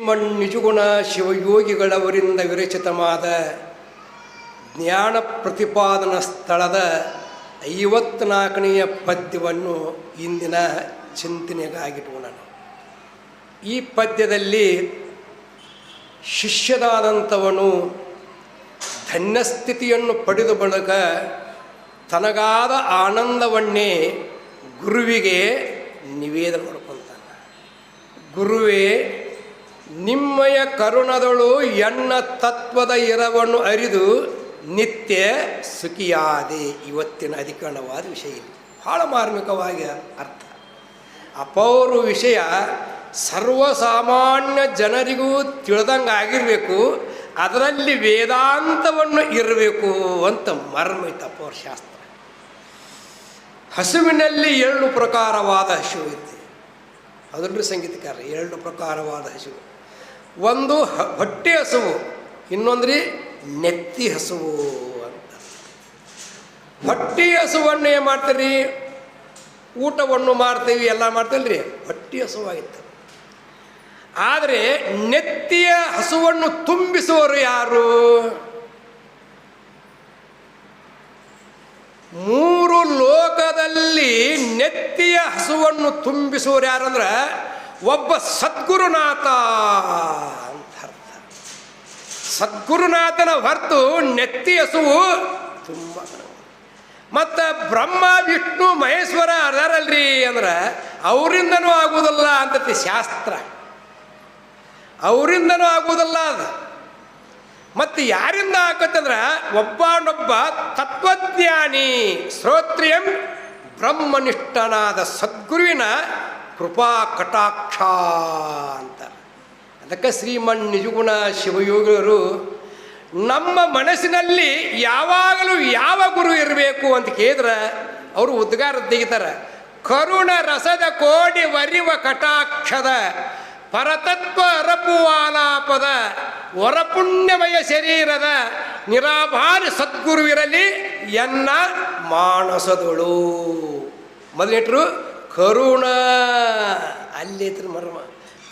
ನಿಜಗುಣ ಶಿವಯೋಗಿಗಳವರಿಂದ ವಿರಚಿತವಾದ ಜ್ಞಾನ ಪ್ರತಿಪಾದನ ಸ್ಥಳದ ಐವತ್ನಾಲ್ಕನೆಯ ಪದ್ಯವನ್ನು ಇಂದಿನ ಚಿಂತನೆಗಾಗಿಟ್ಕೊಳ್ಳೋಣ ಈ ಪದ್ಯದಲ್ಲಿ ಶಿಷ್ಯನಾದಂಥವನು ಧನ್ಯಸ್ಥಿತಿಯನ್ನು ಪಡೆದ ಬಳಿಕ ತನಗಾದ ಆನಂದವನ್ನೇ ಗುರುವಿಗೆ ನಿವೇದನೆ ಮಾಡ್ಕೊತಾನೆ ಗುರುವೇ ನಿಮ್ಮಯ ಕರುಣದಳು ಎಣ್ಣ ತತ್ವದ ಇರವನ್ನು ಅರಿದು ನಿತ್ಯ ಸುಖಿಯಾದೆ. ಇವತ್ತಿನ ಅಧಿಕರಣವಾದ ವಿಷಯ ಇದು. ಬಹಳ ಮಾರ್ಮಿಕವಾಗಿ ಅರ್ಥ. ಅಪೌರು ವಿಷಯ ಸರ್ವಸಾಮಾನ್ಯ ಜನರಿಗೂ ತಿಳಿದಂಗೆ ಆಗಿರಬೇಕು, ಅದರಲ್ಲಿ ವೇದಾಂತವನ್ನು ಇರಬೇಕು ಅಂತ ಮರ್ಮ ತಪೋರ್ ಶಾಸ್ತ್ರ ಹಸುವಿನಲ್ಲಿ ಎರಡು ಪ್ರಕಾರವಾದ ಹಸು ಇದೆ ಅದರಲ್ಲೂ ಸಂಗೀತಕಾರ, ಎರಡು ಪ್ರಕಾರವಾದ ಹಸುವು. ಒಂದು ಹೊಟ್ಟೆ ಹಸುವು, ಇನ್ನೊಂದ್ರಿ ನೆತ್ತಿ ಹಸುವು ಅಂತ. ಹೊಟ್ಟೆ ಹಸುವನ್ನು ಏನು ಮಾಡ್ತೀರಿ, ಊಟವನ್ನು ಮಾಡ್ತೀವಿ, ಎಲ್ಲ ಮಾಡ್ತಲ್ರಿ ಹೊಟ್ಟೆ ಹಸುವಾಗಿತ್ತು. ಆದರೆ ನೆತ್ತಿಯ ಹಸುವನ್ನು ತುಂಬಿಸುವರು ಯಾರು? ಮೂರು ಲೋಕದಲ್ಲಿ ನೆತ್ತಿಯ ಹಸುವನ್ನು ತುಂಬಿಸುವರು ಯಾರಂದ್ರೆ ಒಬ್ಬ ಸದ್ಗುರುನಾಥ ಅಂತ ಅರ್ಥ. ಸದ್ಗುರುನಾಥನ ಹೊರತು ನೆತ್ತಿ ಹಸುವು ತುಂಬ ಮತ್ತು ಬ್ರಹ್ಮ, ವಿಷ್ಣು, ಮಹೇಶ್ವರ ಅದಾರಲ್ರಿ ಅಂದ್ರೆ ಅವರಿಂದನೂ ಆಗುವುದಲ್ಲ ಅಂತತಿ ಶಾಸ್ತ್ರ. ಅವರಿಂದನೂ ಆಗುವುದಲ್ಲ ಅದು. ಮತ್ತು ಯಾರಿಂದ ಆಗತ್ತಂದ್ರೆ ಒಬ್ಬನೊಬ್ಬ ತತ್ವಜ್ಞಾನಿ ಶ್ರೋತ್ರಿಯಂ ಬ್ರಹ್ಮನಿಷ್ಠನಾದ ಸದ್ಗುರುವಿನ ಕೃಪಾ ಕಟಾಕ್ಷ ಅಂತ. ಅದಕ್ಕೆ ಶ್ರೀಮನ್ ನಿಜಗುಣ ಶಿವಯೋಗಿಗಳು ನಮ್ಮ ಮನಸ್ಸಿನಲ್ಲಿ ಯಾವಾಗಲೂ ಯಾವ ಗುರು ಇರಬೇಕು ಅಂತ ಕೇಳಿದ್ರೆ ಅವರು ಉದ್ಗಾರ ತೆಗಿತಾರೆ ಕರುಣ ರಸದ ಕೋಡಿ ವರಿವ ಕಟಾಕ್ಷದ, ಪರತತ್ವ ಅರಪುವಾಲಾಪದ, ವರಪುಣ್ಯಮಯ ಶರೀರದ ನಿರಾಭಾರಿ ಸದ್ಗುರುವಿರಲಿ ಎನ್ನ ಮಾನಸದಳು. ಮೊದಲಿಟ್ರು ಕರುಣ. ಅಲ್ಲಿತ್ರ ಮರ್ಮ.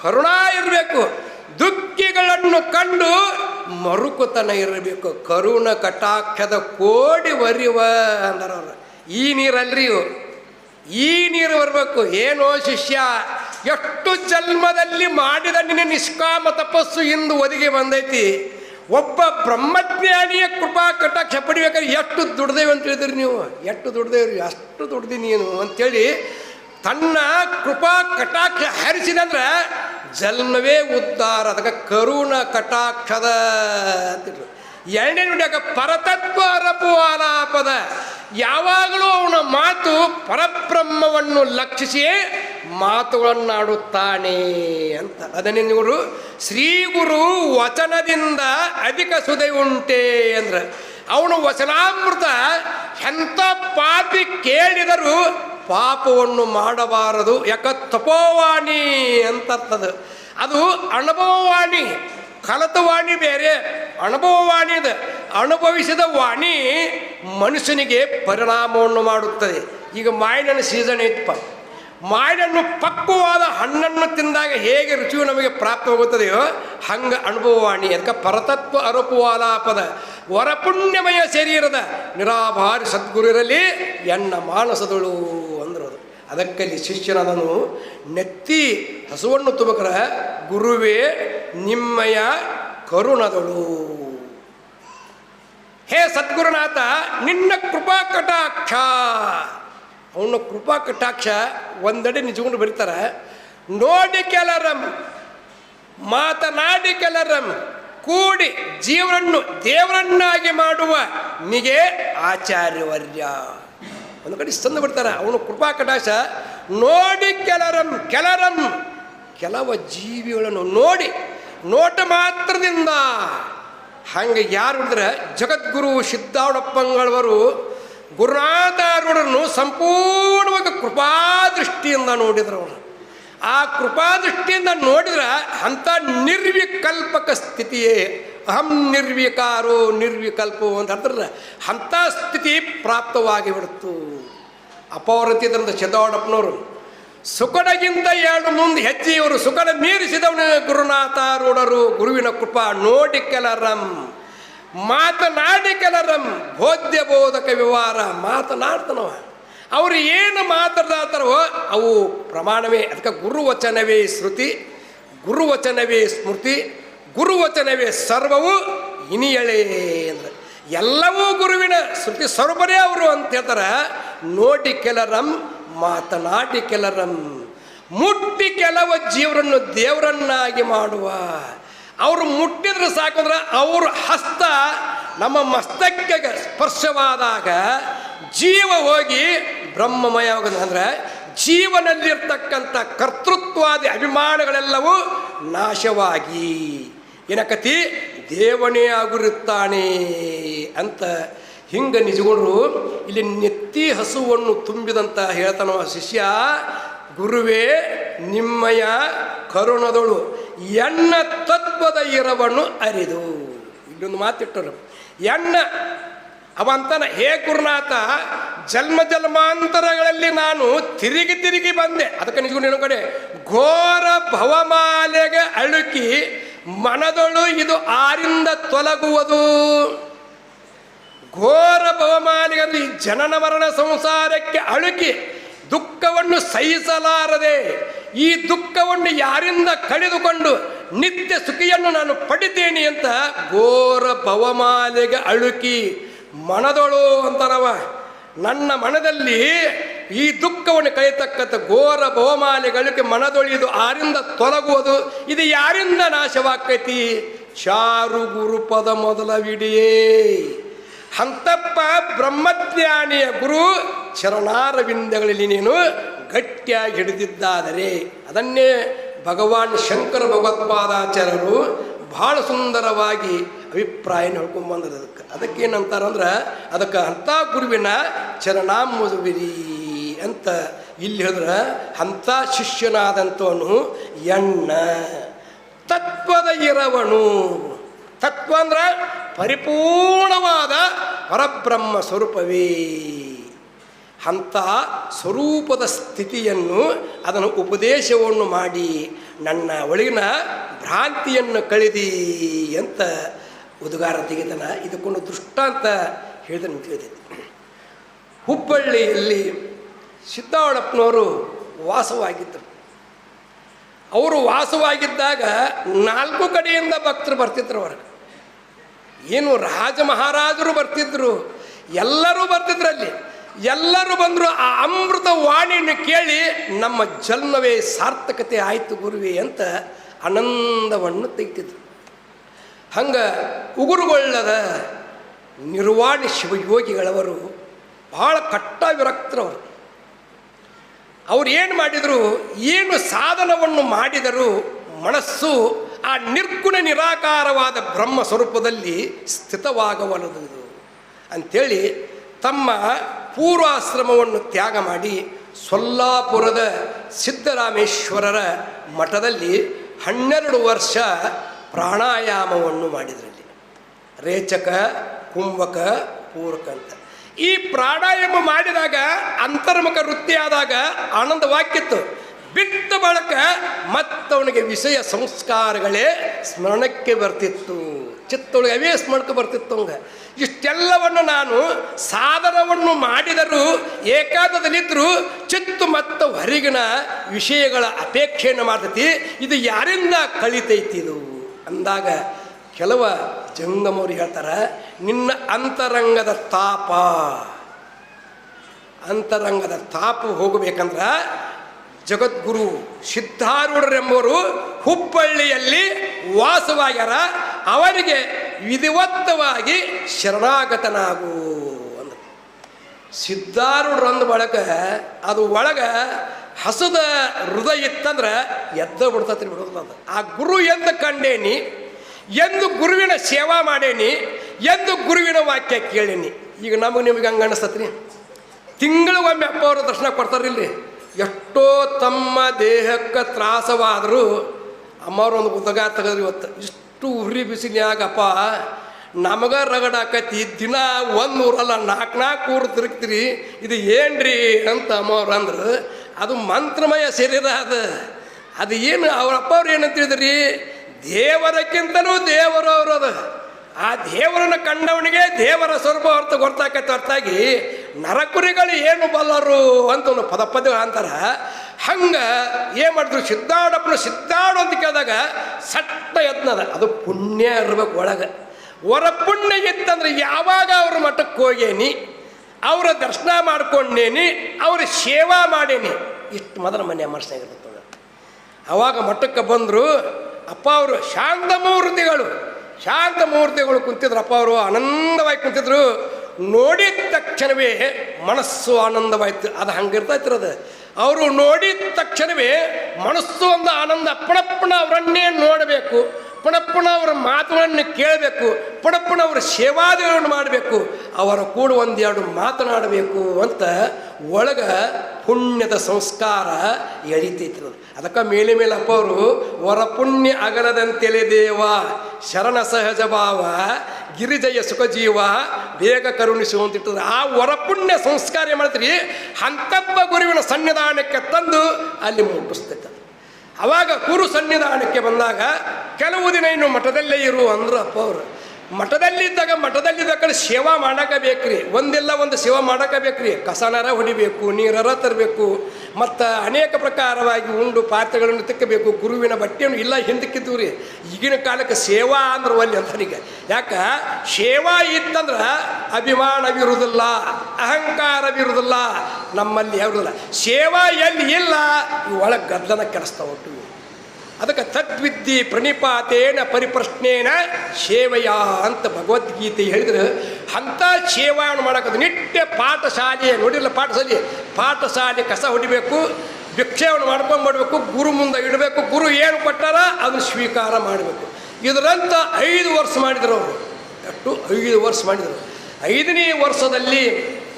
ಕರುಣ ಇರಬೇಕು. ದುಃಖಿಗಳನ್ನು ಕಂಡು ಮರುಕುತನ ಇರಬೇಕು. ಕರುಣ ಕಟಾಕ್ಷದ ಕೋಡಿ ವರಿವ ಅಂದಾರ ಅವ್ರು. ಈ ನೀರಲ್ರಿ ಈ ನೀರು ಬರಬೇಕು. ಏನೋ ಶಿಷ್ಯ, ಎಷ್ಟು ಜನ್ಮದಲ್ಲಿ ಮಾಡಿದ ನಿನ್ನ ನಿಷ್ಕಾಮ ತಪಸ್ಸು ಇಂದು ಒದಗಿ ಬಂದೈತಿ. ಒಬ್ಬ ಬ್ರಹ್ಮಜ್ಞಾನಿಯ ಕೃಪಾ ಕಟಾಕ್ಷ ಪಡಿಬೇಕಾದ್ರೆ ಎಷ್ಟು ದುಡ್ದೇವೆ ಅಂತ ಹೇಳಿದ್ರಿ ನೀವು? ಎಷ್ಟು ದುಡ್ದೇವ್ರಿ ಅಷ್ಟು ದುಡ್ದಿ ನೀನು ಅಂತೇಳಿ ತನ್ನ ಕೃಪಾ ಕಟಾಕ್ಷ ಹರಿಸಿದಂದ್ರೆ ಜನ್ಮವೇ ಉದ್ಧಾರ ಅದಕ್ಕೆ ಕರುಣ ಕಟಾಕ್ಷದ ಅಂತಿದ್ರು. ಎರಡನೇ ನುಡಿಯಾಗ ಪರತತ್ವ ಆಲಾಪದ. ಯಾವಾಗಲೂ ಅವನ ಮಾತು ಪರಬ್ರಹ್ಮವನ್ನು ಲಕ್ಷಿಸಿ ಮಾತುಗಳನ್ನಾಡುತ್ತಾನೆ ಅಂತ. ಅದನ್ನೇ ಇವರು ಶ್ರೀ ಗುರು ವಚನದಿಂದ ಅಧಿಕ ಸುದೆ ಉಂಟೆ ಅಂದ್ರೆ, ಅವನು ವಚನಾಮೃತ ಎಂಥ ಪಾಪಿ ಕೇಳಿದರೂ ಪಾಪವನ್ನು ಮಾಡಬಾರದು. ಯಾಕ? ತಪೋವಾಣಿ ಅಂತರ್ತದ ಅದು ಅನುಭವವಾಣಿ ಕಲತ ವಾಣಿ ಬೇರೆ ಅನುಭವವಾಣಿ ಅನುಭವಿಸಿದ ವಾಣಿ ಮನುಷ್ಯನಿಗೆ ಪರಿಣಾಮವನ್ನು ಮಾಡುತ್ತದೆ. ಈಗ ಮಾಯಿನ ಸೀಸನ್ ಐತಪ್ಪ ಮಾಯಿನನ್ನು ಪಕ್ವವಾದ ಹಣ್ಣನ್ನು ತಿಂದಾಗ ಹೇಗೆ ರುಚಿಯು ನಮಗೆ ಪ್ರಾಪ್ತವಾಗುತ್ತದೆಯೋ ಹಂಗೆ ಅನುಭವವಾಣಿ ಅದಕ್ಕೆ ಪರತತ್ವ ಅರಪುವಾಲಾಪದ, ವರಪುಣ್ಯಮಯ ಶರೀರದ ನಿರಾಭಾರಿ ಸದ್ಗುರು ಇರಲಿ, ಎನ್ನ ಮಾನಸದಳು. ಅದಕ್ಕಲ್ಲಿ ಶಿಷ್ಯನದನು ನೆತ್ತಿ ಹಸುವನ್ನು ತುಮಕರ ಗುರುವೇ ನಿಮ್ಮಯ ಕರುಣದಳು. ಹೇ ಸದ್ಗುರುನಾಥ, ನಿನ್ನ ಕೃಪಾ ಕಟಾಕ್ಷ ಅವನ ಕೃಪಾ ಕಟಾಕ್ಷ ಒಂದಡೆ ನಿಜಗೊಂಡು ಬರೀತಾರೆ, ನೋಡಿ ಕೆಲರಂ, ಮಾತನಾಡಿ ಕೆಲರಂ, ಕೂಡಿ ಜೀವನನ್ನು ದೇವರನ್ನಾಗಿ ಮಾಡುವ ನಿಗೆ ಆಚಾರ್ಯವರ್ಯ. ಒಂದು ಕಡೆ ತಂದು ಬಿಡ್ತಾರೆ. ಅವನು ಕೃಪಾ ಕಟಾಶ ನೋಡಿ ಕೆಲರಂ ಕೆಲರಂ, ಕೆಲವ ಜೀವಿಗಳನ್ನು ನೋಡಿ, ನೋಟ ಮಾತ್ರದಿಂದ. ಹಂಗೆ ಯಾರು ಹಿಡಿದ್ರೆ ಜಗದ್ಗುರು ಸಿದ್ಧಾವಣಪ್ಪಂಗಳವರು ಗುರುನಾಥಾರೂಢರನ್ನು ಸಂಪೂರ್ಣವಾಗಿ ಕೃಪಾದೃಷ್ಟಿಯಿಂದ ನೋಡಿದ್ರು ಅವನು ಆ ಕೃಪಾದೃಷ್ಟಿಯಿಂದ ನೋಡಿದ್ರೆ ಅಂಥ ನಿರ್ವಿಕಲ್ಪಕ ಸ್ಥಿತಿಯೇ ಅಹಂ ನಿರ್ವಿಕಾರೋ ನಿರ್ವಿಕಲ್ಪೋ ಅಂತ ಅಂದ್ರೆ ಅಂಥ ಸ್ಥಿತಿ ಪ್ರಾಪ್ತವಾಗಿ ಬಿಡ್ತು. ಅಪೌರತಿದ್ರಂತ ಚದೋಡಪ್ಪನವರು ಸುಕಡಗಿಂತ ಎರಡು ಮುಂದೆ ಹೆಜ್ಜೆಯವರು ಸುಕಡ ಮೀರಿಸಿದವನು ಗುರುನಾಥಾರೂಢರು, ಗುರುವಿನ ಕೃಪಾ ನೋಡಿ ಕೆಲರಂ, ಮಾತನಾಡಿ ಕೆಲರಂ ಬೋಧ್ಯ ಬೋಧಕ ವ್ಯವಹಾರ ಮಾತನಾಡ್ತಾನವ. ಅವರು ಏನು ಮಾತನಾಡ್ತಾರೋ ಅವು ಪ್ರಮಾಣವೇ, ಅದಕ್ಕೆ ಗುರುವಚನವೇ ಶ್ರುತಿ, ಗುರುವಚನವೇ ಸ್ಮೃತಿ ಗುರುವಚನವೇ ಸರ್ವವು ಇನಿಯಳೇ ಅಂದ್ರೆ. ಎಲ್ಲವೂ ಗುರುವಿನ ಶ್ರುತಿ ಸ್ವರೂಪನೇ ಅವರು ಅಂತ ಹೇಳ್ತಾರೆ. ನೋಡಿ ಕೆಲರಂ, ಮಾತನಾಡಿ ಕೆಲರಂ. ಮುಟ್ಟಿ ಕೆಲವ ಜೀವರನ್ನು ದೇವರನ್ನಾಗಿ ಮಾಡುವ. ಅವರು ಮುಟ್ಟಿದ್ರೆ ಸಾಕಂದ್ರೆ ಅವ್ರ ಹಸ್ತ ನಮ್ಮ ಮಸ್ತಕ್ಕೆ ಸ್ಪರ್ಶವಾದಾಗ ಜೀವ ಹೋಗಿ ಬ್ರಹ್ಮಮಯ ಆಗೋದು ಅಂದ್ರೆ ಜೀವನಲ್ಲಿರ್ತಕ್ಕಂಥ ಕರ್ತೃತ್ವಾದಿ ಅಭಿಮಾನಗಳೆಲ್ಲವೂ ನಾಶವಾಗಿ ಏನಕತಿ ದೇವನೇ ಆಗಿರುತ್ತಾನೆ ಅಂತ ಹಿಂಗೆ ನಿಜಗೊಂಡ್ರು ಇಲ್ಲಿ ನೆತ್ತಿ ಹಸುವನ್ನು ತುಂಬಿದಂತ ಹೇಳ್ತಾನವ ಶಿಷ್ಯ, ಗುರುವೇ, ನಿಮ್ಮಯ ಕರುಣದಳು ಎಣ್ಣ ತತ್ವದ ಇರವನ್ನು ಅರಿದು. ಇಲ್ಲೊಂದು ಮಾತಿಟ್ಟರು ಎಣ್ಣ ಅವಂತನ ಹೇ ಗುರುನಾಥ, ಜನ್ಮ ಜನ್ಮಾಂತರಗಳಲ್ಲಿ ನಾನು ತಿರುಗಿ ತಿರುಗಿ ಬಂದೆ. ಅದಕ್ಕೆ ನಿಜಗೊಂಡು ಕಡೆ, ಘೋರ ಭವಮಾಲೆಗೆ ಅಳುಕಿ ಮನದೊಳು ಇದು ಆರಿಂದ ತೊಲಗುವುದು. ಘೋರ ಬವಮಾನಿಗಲ್ಲಿ ಜನನ ಮರಣ ಸಂಸಾರಕ್ಕೆ ಅಳುಕಿ ದುಃಖವನ್ನು ಸಹಿಸಲಾರದೆ, ಈ ದುಃಖವನ್ನು ಯಾರಿಂದ ಕಳೆದುಕೊಂಡು ನಿತ್ಯ ಸುಖಿಯನ್ನು ನಾನು ಪಡಿತೇನೆ ಅಂತ ಘೋರ ಬವಮಾಲೆಗೆ ಅಳುಕಿ ಮನದೊಳು ಅಂತನವ, ನನ್ನ ಮನದಲ್ಲಿ ಈ ದುಃಖವನ್ನು ಕಳೆಯತಕ್ಕಂಥ ಘೋರ ಬಹುಮಾನಿಗಳಿಗೆ ಮನದೊಳಿದು ಆರಿಂದ ತೊಲಗುವುದು, ಇದು ಯಾರಿಂದ ನಾಶವಾಕೈತಿ ಚಾರು ಗುರುಪದ ಮೊದಲವಿಡಿಯೇ ಹಂತಪ್ಪ ಬ್ರಹ್ಮಜ್ಞಾನಿಯ ಗುರು ಚರಣಾರವಿಂದಗಳಲ್ಲಿ ನೀನು ಗಟ್ಟಿಯಾಗಿ ಹಿಡಿದಿದ್ದಾದರೆ. ಅದನ್ನೇ ಭಗವಾನ್ ಶಂಕರ ಭಗವತ್ಪಾದಾಚಾರ್ಯರು ಬಹಳ ಸುಂದರವಾಗಿ ಅಭಿಪ್ರಾಯ ಹೇಳ್ಕೊಂಬಂದ್ರೆ ಅದಕ್ಕೆ ಅದಕ್ಕೆ. ಏನಂತಾರಂದ್ರೆ ಅದಕ್ಕೆ ಅಂಥ ಗುರುವಿನ ಚರಣಾಮುದುವಿರಿ ಅಂತ ಇಲ್ಲಿ ಹೇಳಿದ್ರೆ ಅಂಥ ಶಿಷ್ಯನಾದಂಥವನು ಎಣ್ಣ, ತತ್ವದ ಇರವನು. ತತ್ವ ಅಂದ್ರೆ ಪರಿಪೂರ್ಣವಾದ ಪರಬ್ರಹ್ಮ ಸ್ವರೂಪವೇ. ಅಂಥ ಸ್ವರೂಪದ ಸ್ಥಿತಿಯನ್ನು, ಅದನ್ನು ಉಪದೇಶವನ್ನು ಮಾಡಿ, ನನ್ನ ಒಳಗಿನ ಭ್ರಾಂತಿಯನ್ನು ಕಳೆದಿ ಅಂತ ಉದ್ಗಾರ ತೆಗೆದನ ಇದಕ್ಕೊಂದು ದೃಷ್ಟಾಂತ ಹೇಳಿದ ತಿಳಿದಿದೆ ಹುಬ್ಬಳ್ಳಿಯಲ್ಲಿ ಸಿದ್ದಾವಳಪ್ಪನವರು ವಾಸವಾಗಿದ್ದರು. ಅವರು ವಾಸವಾಗಿದ್ದಾಗ ನಾಲ್ಕು ಕಡೆಯಿಂದ ಭಕ್ತರು ಬರ್ತಿದ್ರು ಅವ್ರಿಗೆ. ಏನು ರಾಜ ಮಹಾರಾಜರು ಬರ್ತಿದ್ರು, ಎಲ್ಲರೂ ಬರ್ತಿದ್ರು ಅಲ್ಲಿ. ಎಲ್ಲರೂ ಬಂದರು, ಆ ಅಮೃತ ವಾಣಿಯನ್ನು ಕೇಳಿ ನಮ್ಮ ಜನ್ಮವೇ ಸಾರ್ಥಕತೆ ಆಯಿತು ಗುರುವೆ ಅಂತ ಆನಂದವನ್ನು ತೆಗಿತಿದ್ರು ಹಂಗೆ ಉಗುರುಗೊಳ್ಳದ ನಿರ್ವಾಣಿ ಶಿವಯೋಗಿಗಳವರು ಭಾಳ ಕಟ್ಟ ವಿರಕ್ತರವರು. ಅವ್ರು ಏನು ಮಾಡಿದರು? ಏನು ಸಾಧನವನ್ನು ಮಾಡಿದರೂ ಮನಸ್ಸು ಆ ನಿರ್ಗುಣ ನಿರಾಕಾರವಾದ ಬ್ರಹ್ಮ ಸ್ವರೂಪದಲ್ಲಿ ಸ್ಥಿತವಾಗವಲದು. ಅಂಥೇಳಿ ತಮ್ಮ ಪೂರ್ವಾಶ್ರಮವನ್ನು ತ್ಯಾಗ ಮಾಡಿ ಸೊಲ್ಲಾಪುರದ ಸಿದ್ದರಾಮೇಶ್ವರರ ಮಠದಲ್ಲಿ ಹನ್ನೆರಡು ವರ್ಷ ಪ್ರಾಣಾಯಾಮವನ್ನು ಮಾಡಿದ್ರಲ್ಲಿ. ರೇಚಕ ಕುಂಭಕ ಪೂರಕ ಅಂತ. ಈ ಪ್ರಾಣಾಯಾಮ ಮಾಡಿದಾಗ, ಅಂತರ್ಮುಖ ವೃತ್ತಿ ಆದಾಗ ಆನಂದವಾಗಿತ್ತು. ಬಿಟ್ಟ ಬಳಕ ಮತ್ತವನಿಗೆ ವಿಷಯ ಸಂಸ್ಕಾರಗಳೇ ಸ್ಮರಣಕ್ಕೆ ಬರ್ತಿತ್ತು. ಚಿತ್ತೊಳಗೆ ಅವೇ ಸ್ಮರಣಕ್ಕೆ ಬರ್ತಿತ್ತು ಅವಂಗೆ. ಇಷ್ಟೆಲ್ಲವನ್ನು ನಾನು ಸಾಧನವನ್ನು ಮಾಡಿದರೂ, ಏಕಾಂತದಲ್ಲಿದ್ದರೂ, ಚಿತ್ತು ಮತ್ತು ಹೊರಗಿನ ವಿಷಯಗಳ ಅಪೇಕ್ಷೆಯನ್ನು ಮಾಡ್ತೈತಿ. ಇದು ಯಾರಿಂದ ಕಳಿತೈತಿ ಇದು? ಅಂದಾಗ ಕೆಲವ ಜಂಗಮರು ಹೇಳ್ತಾರೆ, ನಿನ್ನ ಅಂತರಂಗದ ತಾಪ. ಅಂತರಂಗದ ತಾಪ ಹೋಗಬೇಕಂದ್ರೆ ಜಗದ್ಗುರು ಸಿದ್ಧಾರೂಢರೆಂಬವರು ಹುಬ್ಬಳ್ಳಿಯಲ್ಲಿ ವಾಸವಾಗ್ಯಾರ. ಅವರಿಗೆ ವಿಧಿವತ್ತವಾಗಿ ಶರಣಾಗತನಾಗು ಅಂದ ಸಿದ್ಧಾರೂಢರಂದು ಬಳಕ ಅದು ಒಳಗ ಹಸದ ಹೃದಯ ಇತ್ತಂದ್ರೆ ಎದ್ದ ಬಿಡ್ತತ್ರಿ ಬಿಡೋದು ಆ ಗುರು ಎಂದ ಕಂಡೇನಿ ಎಂದು ಗುರುವಿನ ಸೇವಾ ಮಾಡೇನಿ, ಎಂದು ಗುರುವಿನ ವಾಕ್ಯ ಕೇಳೀನಿ. ಈಗ ನಮಗೆ ನಿಮಗೆ ಹಂಗೆ ಅನಿಸ್ತತ್ರಿ ತಿಂಗಳು ಒಮ್ಮೆ ಅಪ್ಪ ಅವರು ದರ್ಶನ ಕೊಡ್ತಾರಿಲ್ರಿ? ಎಷ್ಟೋ ತಮ್ಮ ದೇಹಕ್ಕೆ ತ್ರಾಸವಾದರೂ ಅಮ್ಮವ್ರು ಒಂದು ಉದಗ ತೆಗೆದ್ರಿ ಇವತ್ತು. ಇಷ್ಟು ಉರಿ ಬಿಸಿನ್ಯಾಗಪ್ಪ ನಮಗ ರಗಡಾಕತಿ ದಿನ ಒಂದು ಊರಲ್ಲ ನಾಲ್ಕು ನಾಲ್ಕು ಊರು ತಿರುಗ್ತೀರಿ. ಇದು ಏನ್ರಿ ಅಂತ ಅಮ್ಮವ್ರು ಅಂದ್ರೆ. ಅದು ಮಂತ್ರಮಯ ಶರೀರ ಅದು. ಅದು ಏನು, ಅವ್ರ ಅಪ್ಪ ಅವ್ರು ಹೇಳಿದ್ರಿ? ದೇವರಕ್ಕಿಂತಲೂ ದೇವರು ಅವರು ಅದು. ಆ ದೇವರನ್ನ ಕಂಡವನಿಗೆ ದೇವರ ಸ್ವರೂಪ ಹೊರತು ಗೊತ್ತಾಕತ್ತೆ ಹೊರತಾಗಿ, ನರಕುರಿಗಳು ಏನು ಬಲ್ಲರು ಅಂತ ಒಂದು ಪದ ಪದ ಅಂತಾರ. ಹಂಗೆ ಏನು ಮಾಡಿದ್ರು? ಸಿದ್ಧಾಡಪ್ಪನ ಸಿದ್ಧಾಡು ಅಂತ ಕೇಳಿದಾಗ ಸಟ್ಟ ಯತ್ನದ ಅದು. ಪುಣ್ಯ ಇರ್ಬೇಕು ಒಳಗೆ. ಹೊರ ಪುಣ್ಯ ಇತ್ತಂದ್ರೆ ಯಾವಾಗ ಅವ್ರ ಮಠಕ್ಕೆ ಹೋಗೇನಿ, ಅವರ ದರ್ಶನ ಮಾಡ್ಕೊಂಡೇನಿ, ಅವ್ರ ಸೇವಾ ಮಾಡೇನಿ. ಇಷ್ಟು ಮೊದಲ ಮನೆ ಅಮರ್ಸ್ನಾಗಿರ್ತದೆ ಅವಾಗ ಮಠಕ್ಕೆ ಬಂದರು ಅಪ್ಪ ಅವರು ಶಾಂತ ಮೂರ್ತಿಗಳು ಶಾಂತ ಮೂರ್ತಿಗಳು ಕುಂತಿದ್ರು ಅಪ್ಪ ಅವರು, ಆನಂದವಾಗಿ ಕುಂತಿದ್ರು. ನೋಡಿದ ತಕ್ಷಣವೇ ಮನಸ್ಸು ಆನಂದವಾಯ್ತು. ಅದು ಹಂಗಿರ್ತೈತಿ ಅದು. ಅವರು ನೋಡಿದ ತಕ್ಷಣವೇ ಮನಸ್ಸು ಒಂದು ಆನಂದ, ಅಪ್ಪಣಪ್ಪಣ ಅವರನ್ನೇ ನೋಡಬೇಕು. ಪುಣಪ್ಪಣ ಅವರ ಮಾತುಗಳನ್ನು ಕೇಳಬೇಕು ಪುಣಪ್ಪನ ಅವರ ಸೇವಾದಿಗಳನ್ನು ಮಾಡಬೇಕು, ಅವರ ಕೂಡ ಒಂದೆರಡು ಮಾತನಾಡಬೇಕು ಅಂತ ಒಳಗ ಪುಣ್ಯದ ಸಂಸ್ಕಾರ ಎಳಿತೈತಿ ಅದು ಅದಕ್ಕೆ ಮೇಲೆ ಮೇಲೆ ಅಪ್ಪ ಅವರು ವರ ಪುಣ್ಯ ಅಗಲದಂತೆಲೆ ದೇವ, ಶರಣ ಸಹಜ ಭಾವ, ಗಿರಿಜಯ ಸುಖ ಜೀವ, ಬೇಗ ಕರುಣಿಸು ಅಂತ ಇಟ್ಟದ್ರು ಆ ವರ ಪುಣ್ಯ ಸಂಸ್ಕಾರ ಮಾಡ್ತೀರಿ? ಹಂತಪ್ಪ ಗುರುವಿನ ಸನ್ನಿಧಾನಕ್ಕೆ ತಂದು ಅಲ್ಲಿ ಮುಟ್ಟಿಸ್ತೈತೆ. ಅವಾಗ ಗುರು ಸನ್ನಿಧಾನಕ್ಕೆ ಬಂದಾಗ ಕೆಲವು ದಿನ ಇನ್ನು ಮಠದಲ್ಲೇ ಇರು ಅಂದರು ಅಪ್ಪ ಅವರು. ಮಠದಲ್ಲಿದ್ದಾಗ ಮಠದಲ್ಲಿದ್ದ ಕಡೆ ಸೇವಾ ಮಾಡಕ್ಕೆ ಒಂದಿಲ್ಲ ಒಂದು ಸೇವಾ ಮಾಡಕ್ಕೆ ಕಸನಾರ ಹೊಡಿಬೇಕು ನೀರರ ತರಬೇಕು. ಮತ್ತು ಅನೇಕ ಪ್ರಕಾರವಾಗಿ ಉಂಡು ಪಾತ್ರೆಗಳನ್ನು ತಿಕ್ಕಬೇಕು, ಗುರುವಿನ ಬಟ್ಟೆಯನ್ನು ಇಲ್ಲ ಹಿಂದಕ್ಕಿದ್ದು ರೀ ಈಗಿನ ಕಾಲಕ್ಕೆ ಸೇವಾ ಅಂದ್ರೆ ಒಲ್ಲಿ ಅಂತನಿಗೆ. ಯಾಕ? ಸೇವಾ ಇತ್ತಂದ್ರೆ ಅಭಿಮಾನವಿರುವುದಿಲ್ಲ ಅಹಂಕಾರವಿರುವುದಿಲ್ಲ ನಮ್ಮಲ್ಲಿ ಯಾವುದಿಲ್ಲ ಸೇವಾ ಎಲ್ಲಿ ಇಲ್ಲ ಒಳಗೆ ಗದ್ದನ ಕೆಡಿಸ್ತಾವ ಒಟ್ಟು. ಅದಕ್ಕೆ ತದ್ವಿದ್ಯೆ ಪ್ರಣಿಪಾತೇನ ಪರಿಪ್ರಶ್ನೇನ ಸೇವೆಯ ಅಂತ ಭಗವದ್ಗೀತೆ ಹೇಳಿದ್ರೆ ಅಂಥ ಸೇವೆಯನ್ನು ಮಾಡೋಕ್ಕದು ನಿತ್ಯ ಪಾಠಶಾಲೆ ನೋಡಿಲ್ಲ ಪಾಠಶಾಲೆ. ಪಾಠಶಾಲೆ ಕಸ ಹೊಡಿಬೇಕು, ಭಿಕ್ಷೆಯನ್ನು ಮಾಡ್ಕೊಂಡು ಮಾಡಬೇಕು, ಗುರು ಮುಂದೆ ಇಡಬೇಕು, ಗುರು ಏನು ಕೊಟ್ಟಾರ ಅದನ್ನು ಸ್ವೀಕಾರ ಮಾಡಬೇಕು. ಇದರಂತ ಐದು ವರ್ಷ ಮಾಡಿದರು ಅವರು. ಎಷ್ಟು ಐದು ವರ್ಷ ಮಾಡಿದರು. ಐದನೇ ವರ್ಷದಲ್ಲಿ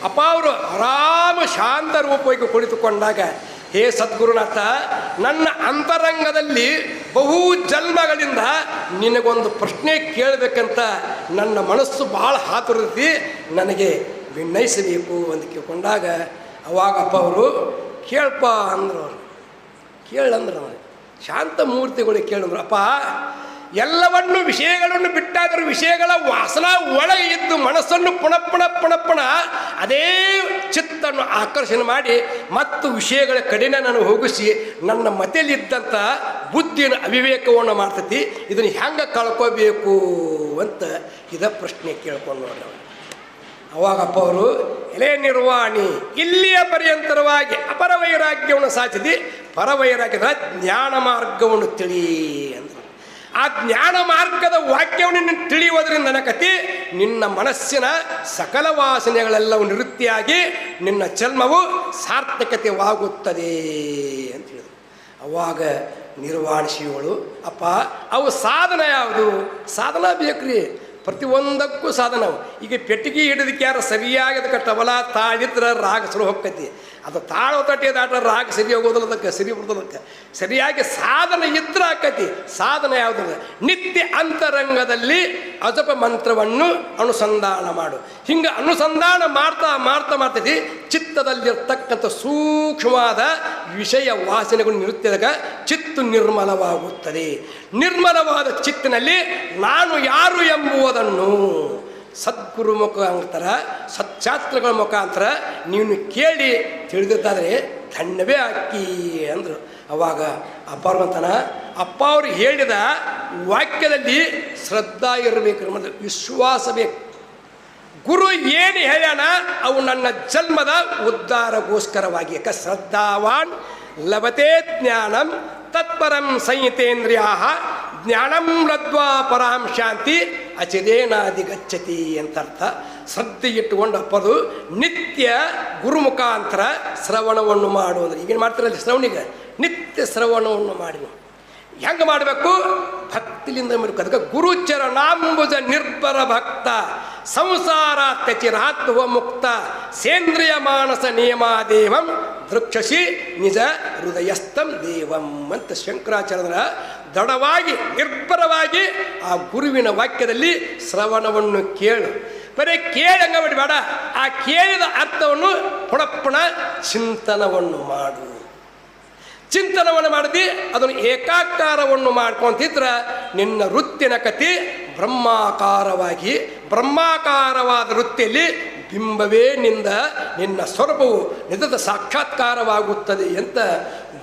ಅಪ್ಪ ಅವರು ಆರಾಮ ಶಾಂತ ರೂಪವಾಗಿ ಕುಳಿತುಕೊಂಡಾಗ, ಹೇ ಸದ್ಗುರುನಾಥ ನನ್ನ ಅಂತರಂಗದಲ್ಲಿ ಬಹು ಜನ್ಮಗಳಿಂದ ನಿನಗೊಂದು ಪ್ರಶ್ನೆ ಕೇಳಬೇಕಂತ ನನ್ನ ಮನಸ್ಸು ಭಾಳ ಹಾತುರತಿ, ನನಗೆ ವಿನಯಿಸಬೇಕು ಅಂತ ಕೇಳ್ಕೊಂಡಾಗ ಅವಾಗಪ್ಪ ಅವರು ಕೇಳಪ್ಪ ಅಂದರು ಅವರು. ಕೇಳಂದ್ರೆ ಶಾಂತ ಮೂರ್ತಿಗಳಿಗೆ ಕೇಳಿದ್ರು ಅಪ್ಪ ಎಲ್ಲವನ್ನು ವಿಷಯಗಳನ್ನು ಬಿಟ್ಟಾದರೂ ವಿಷಯಗಳ ವಾಸನ ಒಳಗೆ ಇದ್ದು ಮನಸ್ಸನ್ನು ಪುಣಪ್ಪಣ ಪುಣಪ್ಪಣ ಅದೇ ಚಿತ್ತನ್ನು ಆಕರ್ಷಣೆ ಮಾಡಿ ಮತ್ತು ವಿಷಯಗಳ ಕಡೆನೇ ನಾನು ಹೋಗಿಸಿ ನನ್ನ ಮತೆಯಲ್ಲಿದ್ದಂಥ ಬುದ್ಧಿನ ಅವಿವೇಕವನ್ನು ಮಾಡ್ತತಿ, ಇದನ್ನು ಹೆಂಗೆ ಕಳ್ಕೋಬೇಕು ಅಂತ ಇದ ಪ್ರಶ್ನೆ ಕೇಳ್ಕೊಂಡು ನೋಡ್ರಿ ಅವಾಗಪ್ಪ ಅವರು, ಎಲೆ ನಿರ್ವಾಣಿ, ಇಲ್ಲಿಯ ಪರ್ಯಂತರವಾಗಿ ಅಪರ ವೈರಾಗ್ಯವನ್ನು ಸಾಧಿಸಿ, ಪರವೈರಾಗ್ಯದ ಜ್ಞಾನ ಮಾರ್ಗವನ್ನು ತಿಳಿ ಅಂದರು ಆ ಜ್ಞಾನ ಮಾರ್ಗದ ವಾಕ್ಯವನ್ನು ನಿನ್ನ ತಿಳಿಯುವುದರಿಂದ ನನಕತಿ ನಿನ್ನ ಮನಸ್ಸಿನ ಸಕಲ ವಾಸನೆಗಳೆಲ್ಲವೂ ನಿವೃತ್ತಿಯಾಗಿ ನಿನ್ನ ಚರ್ಮವು ಸಾರ್ಥಕತೆವಾಗುತ್ತದೆ ಅಂತ ಹೇಳಿದರು. ಅವಾಗ ನಿರ್ವಾಣಿಸಿಗಳು ಅಪ್ಪ, ಅವು ಸಾಧನ ಯಾವುದು? ಸಾಧನ ಬೇಕ್ರಿ. ಪ್ರತಿಯೊಂದಕ್ಕೂ ಸಾಧನ. ಈಗ ಪೆಟ್ಟಿಗೆ ಹಿಡಿದಕ್ಕೆ ಯಾರು ಸರಿಯಾಗಿ ಟಬಲ ತಾಳಿದ್ರೆ ರಾಗ ಸುಳು ಹೋಗ್ತೈತಿ. ಅದು ತಾಳೋ ತಟ್ಟೆ ದಾಟ ರಾಗ ಸರಿ ಹೋಗೋದಿಲ್ಲ ಅದಕ್ಕೆ, ಸರಿ ಬರ್ತದಕ್ಕೆ ಸರಿಯಾಗಿ ಸಾಧನ ಇದ್ರ ಆಕತಿ. ಸಾಧನ ಯಾವುದಿಲ್ಲ ನಿತ್ಯ ಅಂತರಂಗದಲ್ಲಿ ಅಜಪ ಮಂತ್ರವನ್ನು ಅನುಸಂಧಾನ ಮಾಡು. ಹಿಂಗೆ ಅನುಸಂಧಾನ ಮಾಡ್ತಾ ಮಾಡ್ತಾ ಮಾಡ್ತೈತಿ, ಚಿತ್ತದಲ್ಲಿರ್ತಕ್ಕಂಥ ಸೂಕ್ಷ್ಮವಾದ ವಿಷಯ ವಾಸನೆಗಳು ನಿರುತ್ತಿದಾಗ ಚಿತ್ತು ನಿರ್ಮಲವಾಗುತ್ತದೆ. ನಿರ್ಮಲವಾದ ಚಿತ್ತಿನಲ್ಲಿ ನಾನು ಯಾರು ಎಂಬುವುದನ್ನು ಸದ್ಗುರು ಮುಖಾಂತರ ಸಚ್ಚಾತ್ರಗಳ ಮುಖಾಂತರ ನೀನು ಕೇಳಿ ತಿಳಿದಿದ್ದಾದರೆ ಧಣ್ಣವೇ ಅಕ್ಕಿ ಅಂದರು. ಅವಾಗ ಅಪ್ಪ ಅವ್ರಂತನ ಅಪ್ಪ ಅವರು ಹೇಳಿದ ವಾಕ್ಯದಲ್ಲಿ ಶ್ರದ್ಧಾ ಇರಬೇಕು ಅನ್ನೋದು ವಿಶ್ವಾಸ ಬೇಕು. ಗುರು ಏನು ಹೇಳ್ಯಾನ, ಅವು ನನ್ನ ಜನ್ಮದ ಉದ್ಧಾರಗೋಸ್ಕರವಾಗಿ. ಯಾಕ ಶ್ರದ್ಧಾವಾನ್ ಲಭತೆ ಜ್ಞಾನಂ ತತ್ಪರಂ ಸಂಹಿತೇಂದ್ರಿಯ ಜ್ಞಾನಂ ಲದ್ವಾ ಪರಾಂ ಶಾಂತಿ ಅಚಿದೇನಾದಿ ಗಚ್ಚತಿ ಅಂತ ಅರ್ಥ ಶ್ರದ್ಧೆ ಇಟ್ಟುಕೊಂಡು ಅಪ್ಪದು ನಿತ್ಯ ಗುರುಮುಖಾಂತರ ಶ್ರವಣವನ್ನು ಮಾಡುವುದು. ಈಗೇನು ಮಾಡ್ತಾರಲ್ಲ ಶ್ರವಣಿಗೆ? ನಿತ್ಯ ಶ್ರವಣವನ್ನು ಮಾಡಿ ಹೆಂಗೆ ಮಾಡಬೇಕು? ಭಕ್ತಿಲಿಂದ ಮಾಡಬೇಕು ಅದಕ್ಕೆ ಗುರುಚರಣಾಂಬುಜ ನಿರ್ಭರ ಭಕ್ತ, ಸಂಸಾರ ತ್ಯಚಿರಾತ್ವ ಮುಕ್ತ, ಸೇಂದ್ರಿಯ ಮಾನಸ ನಿಯಮಾದೇವಂ ವೃಕ್ಷಸಿ ನಿಜ ಹೃದಯಸ್ಥಂ ದೇವಂ ಅಂತ ಶಂಕರಾಚಾರ್ಯರ ದೃಢವಾಗಿ, ನಿರ್ಭರವಾಗಿ ಆ ಗುರುವಿನ ವಾಕ್ಯದಲ್ಲಿ ಶ್ರವಣವನ್ನು ಕೇಳು. ಬರೀ ಕೇಳಂಗ ಬೇಡ ಆ ಕೇಳಿದ ಅರ್ಥವನ್ನು ಪುಣಪ್ಪಣ ಪುಣ ಚಿಂತನವನ್ನು ಮಾಡು. ಚಿಂತನವನ್ನು ಮಾಡಿದ್ವಿ ಅದನ್ನು ಏಕಾಕಾರವನ್ನು ಮಾಡ್ಕೊತಿದ್ರೆ ನಿನ್ನ ವೃತ್ತಿನ ಕತಿ ಬ್ರಹ್ಮಾಕಾರವಾಗಿ, ಬ್ರಹ್ಮಾಕಾರವಾದ ವೃತ್ತಿಯಲ್ಲಿ ಬಿಂಬವೇ ನಿಂದ ನಿನ್ನ ಸ್ವರೂಪವು ನಿಜದ ಸಾಕ್ಷಾತ್ಕಾರವಾಗುತ್ತದೆ ಅಂತ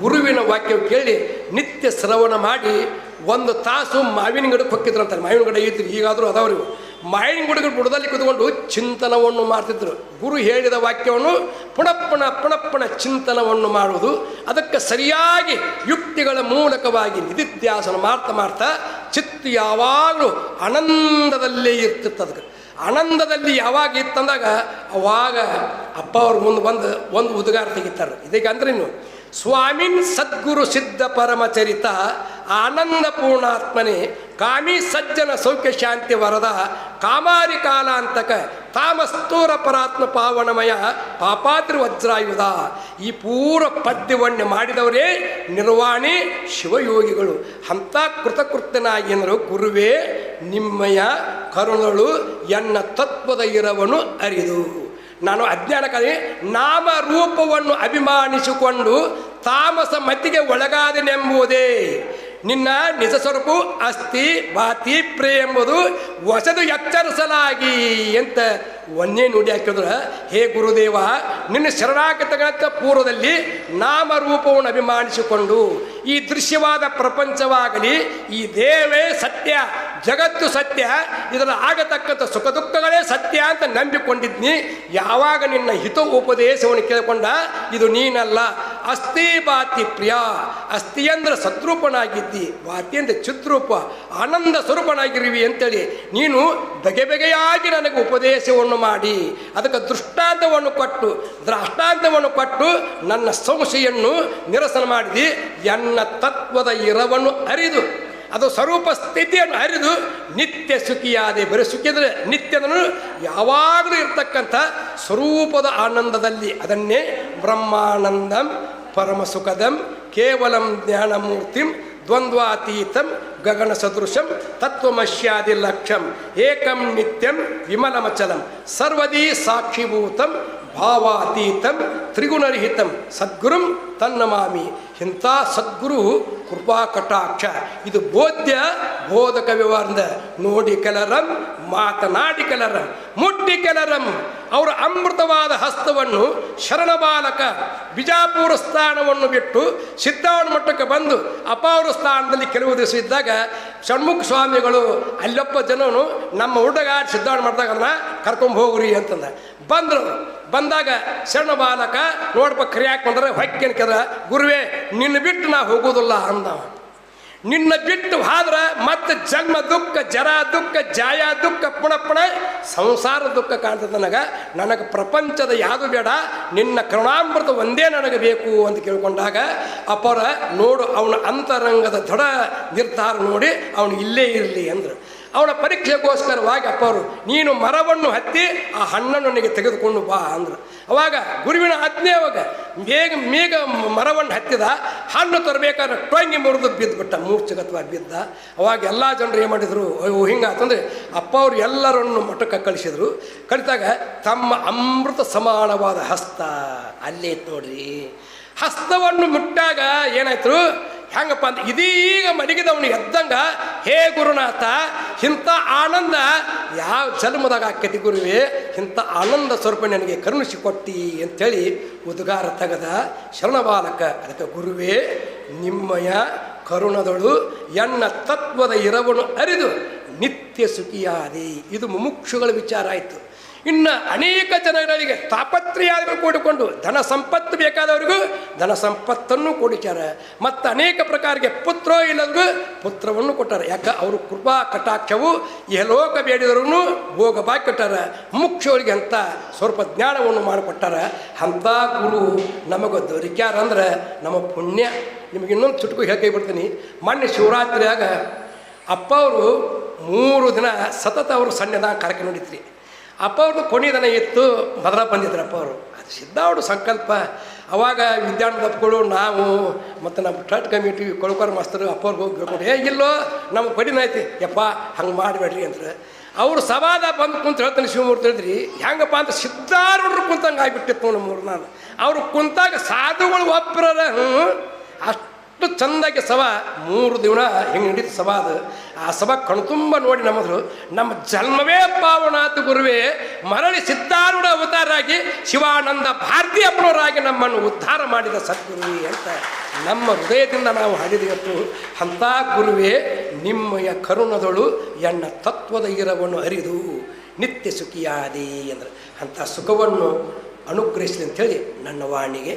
ಗುರುವಿನ ವಾಕ್ಯವು ಕೇಳಿ ನಿತ್ಯ ಶ್ರವಣ ಮಾಡಿ ಒಂದು ತಾಸು ಮಾವಿನ ಗಿಡಕ್ಕೆ ಹೊಕ್ಕಿದ್ರಂತಾರೆ ಮಾವಿನ ಗಿಡ ಈಗಾದರೂ ಅದಾವ್ರಿ ಮಾವಿನ ಗುಡುಗರು ಬುಡದಲ್ಲಿ ಕುತ್ಕೊಂಡು ಚಿಂತನವನ್ನು ಮಾಡ್ತಿದ್ರು. ಗುರು ಹೇಳಿದ ವಾಕ್ಯವನ್ನು ಪುಣಪ್ಪಣ ಪುಣಪ್ಪಣ ಚಿಂತನವನ್ನು ಮಾಡುವುದು. ಅದಕ್ಕೆ ಸರಿಯಾಗಿ ಯುಕ್ತಿಗಳ ಮೂಲಕವಾಗಿ ನಿಧಿತ್ಯಾಸನ ಮಾಡ್ತಾ ಮಾಡ್ತಾ ಚಿತ್ತು ಯಾವಾಗಲೂ ಆನಂದದಲ್ಲೇ ಇರ್ತಿತ್ತು ಅದಕ್ಕೆ. ಆನಂದದಲ್ಲಿ ಯಾವಾಗ ಇತ್ತಂದಾಗ ಅವಾಗ ಅಪ್ಪ ಅವ್ರ ಮುಂದೆ ಬಂದು ಒಂದು ಉದ್ಗಾರ ತೆಗಿತಾರೆ. ಇದಕ್ಕೆ ಅಂದ್ರೆ ನೀವು ಸ್ವಾಮಿನ್ ಸದ್ಗುರು ಸಿದ್ಧ ಪರಮಚರಿತ ಆನಂದ ಪೂರ್ಣಾತ್ಮನೆ, ಕಾಮಿ ಸಜ್ಜನ ಸೌಖ್ಯ ಶಾಂತಿ ವರದ, ಕಾಮಾರಿ ಕಾಲಾಂತಕ, ತಾಮಸ್ತೂರ ಪರಾತ್ಮ ಪಾವನಮಯ, ಪಾಪಾದ್ರಿ ವಜ್ರಾಯುಧ. ಈ ಪೂರ ಪದ್ಯವನ್ನೇ ಮಾಡಿದವರೇ ನಿರ್ವಾಣಿ ಶಿವಯೋಗಿಗಳು. ಅಂಥ ಕೃತಕೃತ್ಯನಾಗಿ ಎಂದರು, ಗುರುವೇ, ನಿಮ್ಮಯ ಕರುಣಳು ಎನ್ನ ತತ್ವದ ಇರವನು ಅರಿದು. ನಾನು ಅಜ್ಞಾನಕಾರಿ ನಾಮ ರೂಪವನ್ನು ಅಭಿಮಾನಿಸಿಕೊಂಡು ತಾಮಸ ಮತಿಗೆ ಒಳಗಾದನೆಂಬುದೇ. ನಿನ್ನ ನಿಜ ಸ್ವರೂಪ ಅಸ್ಥಿ ಬಾತಿ ಪ್ರೇ ಎಂಬುದು ಹೊಸದು ಎಚ್ಚರಿಸಲಾಗಿ ಅಂತ ಒಂದೇ ನುಡಿ ಹಾಕಿದ್ರೆ. ಹೇ ಗುರುದೇವ, ನಿನ್ನ ಶರಣಾಗತಗಳ ಪೂರ್ವದಲ್ಲಿ ನಾಮರೂಪವನ್ನು ಅಭಿಮಾನಿಸಿಕೊಂಡು ಈ ದೃಶ್ಯವಾದ ಪ್ರಪಂಚವಾಗಲಿ, ಈ ದೇವೇ ಸತ್ಯ, ಜಗತ್ತು ಸತ್ಯ ಇದರ ಆಗತಕ್ಕಂಥ ಸುಖ ದುಃಖಗಳೇ ಸತ್ಯ ಅಂತ ನಂಬಿಕೊಂಡಿದ್ನಿ. ಯಾವಾಗ ನಿನ್ನ ಹಿತ ಉಪದೇಶವನ್ನು ಕೇಳಿಕೊಂಡ? ಇದು ನೀನಲ್ಲ. ಅಸ್ಥಿ ಬಾತಿ ಪ್ರಿಯ. ಅಸ್ಥಿ ಅಂದ್ರೆ ಸದ್ರೂಪನಾಗಿದ್ದಿ. ಬಾತಿ ಚಿದ್ರೂಪ. ಆನಂದ ಸ್ವರೂಪನಾಗಿರುವಿ ಅಂತೇಳಿ. ನೀನು ಬಗೆ ಬಗೆಯಾಗಿ ನನಗೆ ಉಪದೇಶವನ್ನು ಮಾಡಿ. ಅದಕ್ಕೆ ದೃಷ್ಟಾಂತವನ್ನು ಕೊಟ್ಟು ದೃಷ್ಟಾಂತವನ್ನು ಕೊಟ್ಟು ನನ್ನ ಸಂಶಯನ್ನು ನಿರಸನ ಮಾಡಿದಿ. ಎನ್ನ ತತ್ವದ ಇರವನ್ನು ಅರಿದು, ಅದು ಸ್ವರೂಪ ಸ್ಥಿತಿಯನ್ನು ಅರಿದು ನಿತ್ಯ ಸುಖಿಯಾದೆ ಬರೀ ಸುಖಿ ಅಂದರೆ ನಿತ್ಯದನು ಯಾವಾಗಲೂ ಇರ್ತಕ್ಕಂಥ ಸ್ವರೂಪದ ಆನಂದದಲ್ಲಿ ಅದನ್ನೇ ಬ್ರಹ್ಮಾನಂದಂ ಪರಮಸುಖದಂ ಕೇವಲಂ ಜ್ಞಾನಮೂರ್ತಿಂ ದ್ವಂದ್ವಾತೀತಂ ಗಗನ ಸದೃಶಂ ತತ್ವಮಶ್ಯಾದಿ ಲಕ್ಷಂ ಏಕಂ ನಿತ್ಯಂ ವಿಮಲಮಚಲಂ. ಸರ್ವದೀ ಸಾಕ್ಷಿಭೂತಂ ಭಾವಾತೀತಂ ತ್ರಿಗುಣರಹಿತಂ. ಸದ್ಗುರುಂ ತನ್ನಮಾಮಿ. ಇಂಥ ಸದ್ಗುರು ಕೃಪಾ ಕಟಾಕ್ಷ ಇದು ಬೋಧ್ಯ ಬೋಧಕ ವ್ಯವಹಾರದ ನೋಡಿ ಕೆಲರಂ ಮಾತನಾಡಿ ಕೆಲರ, ಮುಟ್ಟಿ ಕೆಲರಂ, ಅವರ ಅಮೃತವಾದ ಹಸ್ತವನ್ನು ಶರಣ ಬಾಲಕ ಬಿಜಾಪುರ ಸ್ಥಾನವನ್ನು ಬಿಟ್ಟು ಸಿದ್ಧಾವಣ ಮಠಕ್ಕೆ ಬಂದು ಅಪಾವರ ಸ್ಥಾನದಲ್ಲಿ ಕೆಲವು ದಿವಸ ಇದ್ದಾಗ ಷಣ್ಮುಖ ಸ್ವಾಮಿಗಳು ಅಲ್ಲೊಬ್ಬ ಜನನು ನಮ್ಮ ಹುಡುಗ ಸಿದ್ಧಾವಣ ಮಾಡಿದಾಗ ಕರ್ಕೊಂಡು ಹೋಗ್ರಿ ಅಂತಂದ. ಬಂದರು. ಬಂದಾಗ ಶರಣ ಬಾಲಕ ನೋಡ್ಬೇಕು ಕ್ರಿಯಾಕೊಂಡ್ರೆ ಬಂದ್ರೆ ಹೊಕ್ಕೇನ್ ಕೆದ ಗುರುವೇ, ನಿನ್ನ ಬಿಟ್ಟು ನಾ ಹೋಗೋದಿಲ್ಲ ಅಂದವ. ನಿನ್ನ ಬಿಟ್ಟು ಹಾದ್ರೆ ಮತ್ತೆ ಜನ್ಮ ದುಃಖ, ಜರ ದುಃಖ, ಜಾಯ ದುಃಖ, ಪುಣ ಸಂಸಾರ ದುಃಖ ಕಾಣ್ತದೆ ನನಗೆ. ನನಗೆ ಪ್ರಪಂಚದ ಯಾವುದು ಬೇಡ, ನಿನ್ನ ಕರುಣಾಮೃತ ಒಂದೇ ನನಗೆ ಬೇಕು ಅಂತ ಕೇಳ್ಕೊಂಡಾಗ ಅಪರ ನೋಡು, ಅವನ ಅಂತರಂಗದ ದೃಢ ನಿರ್ಧಾರ ನೋಡಿ, ಅವನು ಇಲ್ಲೇ ಇರಲಿ ಅಂದರು. ಅವನ ಪರೀಕ್ಷೆಗೋಸ್ಕರವಾಗಿ ಅಪ್ಪವರು ನೀನು ಮರವನ್ನು ಹತ್ತಿ ಆ ಹಣ್ಣನ್ನು ನನಗೆ ತೆಗೆದುಕೊಂಡು ಬಾ ಅಂದರು. ಅವಾಗ ಗುರುವಿನ ಆಜ್ಞೆ ಅವಾಗ, ಬೇಗ ಮೇಗ ಮರವನ್ನು ಹತ್ತಿದ, ಹಣ್ಣು ತರಬೇಕಾದ್ರೆ ಟೊಂಗಿ ಮುರಿದು ಬಿದ್ದುಬಿಟ್ಟ ಮೂರ್ಛಗತವಾಗಿ ಬಿದ್ದ. ಅವಾಗ ಎಲ್ಲ ಜನರು ಏನು ಮಾಡಿದರು, ಅಯ್ಯೋ ಹಿಂಗಾತಂದರೆ ಅಪ್ಪ ಅವರು ಎಲ್ಲರನ್ನು ಮಠಕ್ಕೆ ಕಳಿಸಿದರು. ಕಳಿತಾಗ, ತಮ್ಮ ಅಮೃತ ಸಮಾನವಾದ ಹಸ್ತ, ಅಲ್ಲೇ ಇತ್ತು ನೋಡ್ರಿ ಹಸ್ತವನ್ನು ಮುಟ್ಟಾಗ ಏನಾಯ್ತು, ಹೆಂಗಪ್ಪ ಅಂತ ಇದೀಗ ಮಲಗಿದವನು ಎದ್ದಂಗ, ಹೇ ಗುರುನಾಥ ಇಂಥ ಆನಂದ ಯಾವ ಜನ್ಮದಾಗ ಆಕೈತಿ ಗುರುವೇ? ಇಂಥ ಆನಂದ ಸ್ವರೂಪ ನನಗೆ ಕರುಣಿಸಿ ಕೊಟ್ಟಿ ಅಂಥೇಳಿ ಉದ್ಗಾರ ತೆಗೆದ ಶರಣಬಾಲಕ. ಅದಕ್ಕೆ ಗುರುವೇ, ನಿಮ್ಮಯ ಕರುಣದಳು, ಎನ್ನ ತತ್ವದ ಇರವನು ಅರಿದು ನಿತ್ಯ ಸುಖಿಯಾದಿ. ಇದು ಮುಮುಕ್ಷುಗಳ ವಿಚಾರ ಆಯಿತು. ಇನ್ನು ಅನೇಕ ಜನಗಳಿಗೆ ತಾಪತ್ರೆಯಾದರೂ ಕೂಡಿಕೊಂಡು ಧನ ಸಂಪತ್ತು ಬೇಕಾದವರಿಗೂ ಧನ ಸಂಪತ್ತನ್ನು ಕೊಡಿಸ್ಯಾರ. ಮತ್ತು ಅನೇಕ ಪ್ರಕಾರಕ್ಕೆ ಪುತ್ರ ಇಲ್ಲದ್ರಿಗೂ ಪುತ್ರವನ್ನು ಕೊಟ್ಟಾರ. ಯಾಕೆ? ಅವರು ಕೃಪಾ ಕಟಾಕ್ಷವು ಯಲೋಕ ಬೇಡಿದವರನ್ನು ಭೋಗ ಬಾಯಿ ಕೊಟ್ಟಾರ. ಮುಖ್ಯವರಿಗೆ ಅಂತ ಸ್ವಲ್ಪ ಜ್ಞಾನವನ್ನು ಮಾಡಿಕೊಟ್ಟಾರ. ಅಂಥ ಗುರು ನಮಗೆ ದೊರಿಕ್ಯಾರಂದ್ರೆ ನಮ್ಮ ಪುಣ್ಯ. ನಿಮಗೆ ಇನ್ನೊಂದು ಚುಟುಕು ಹೇಳ್ಕೈ ಬಿಡ್ತೀನಿ. ಮೊನ್ನೆ ಶಿವರಾತ್ರಿಯಾಗ ಅಪ್ಪ ಅವರು ಮೂರು ದಿನ ಸತತ ಅವರು ಸಣ್ಣದಾಗ ಕಾರ್ಯಕ್ರಮ ನಡೀತ್ರಿ. ಅಪ್ಪ ಅವ್ರದ್ದು ಕೊನೆದನ ಇತ್ತು ಮೊದಲ ಬಂದಿದ್ರು ಅಪ್ಪ ಅವರು. ಅದು ಸಿದ್ಧಾವಡು ಸಂಕಲ್ಪ. ಅವಾಗ ವಿದ್ಯಾರ್ಥಿಗಳು ನಾವು ಮತ್ತು ನಮ್ಮ ಟ್ರಟ್ ಕಮಿಟಿ ಕೊಳ್ಕರ್ ಮಾಸ್ತರು ಅಪ್ಪ ಅವ್ರಿಗೆ ಹೋಗಿ ಕೇಳ್ಕೊಂಡು, ಏ, ಇಲ್ಲೋ, ನಮ್ಗೆ ಕೊಡಿನ ಐತಿ. ಯಪ್ಪ, ಹಂಗೆ ಮಾಡಬೇಡ್ರಿ ಅಂದ್ರೆ. ಅವರು ಸವಾದ ಬಂದು ಕುಂತ ಹೇಳ್ತಾನೆ ಶಿವಮೂರ್ತಿ ಹೇಳಿದ್ರಿ, ಹೆಂಗಪ್ಪ ಅಂತ ಸಿದ್ಧಾರೂಢರು ಕುಂತಂಗೆ ಆಗಿಬಿಟ್ಟಿತ್ತು ನಮ್ಮ ನಾನು ಅವರು ಕುಂತಾಗ ಸಾಧುಗಳು ಒಬ್ಬರ ಹ್ಞೂ ಅಷ್ಟು ಚಂದಾಗಿ ಸಭಾ, ಮೂರು ದಿನ ಹೆಂಗೆ ನಡೀತು ಸಭಾ ಅದು. ಆ ಸಭಾ ಕಣ್ತುಂಬ ನೋಡಿ ನಮ್ಮದು. ನಮ್ಮ ಜನ್ಮವೇ ಪಾವನಾಥ ಗುರುವೇ, ಮರಳಿ ಸಿದ್ಧಾರೂಢ ಅವತಾರಾಗಿ ಶಿವಾನಂದ ಭಾರತೀಯ ಅಪ್ಪನವರಾಗಿ ನಮ್ಮನ್ನು ಉದ್ಧಾರ ಮಾಡಿದ ಸದ್ಗುರುವಿ ಅಂತ ನಮ್ಮ ಹೃದಯದಿಂದ ನಾವು ಹಾಡಿದೆಯತ್ತು ಅಂಥ ಗುರುವೇ, ನಿಮ್ಮಯ ಕರುಣದಳು ಎನ್ನ ತತ್ವದ ಇರವನ್ನು ಅರಿದು ನಿತ್ಯ ಸುಖಿಯಾದಿ ಅಂದ್ರೆ ಅಂಥ ಸುಖವನ್ನು ಅನುಗ್ರಹಿಸಲಿ ಅಂತೇಳಿ ನನ್ನ ವಾಣಿಗೆ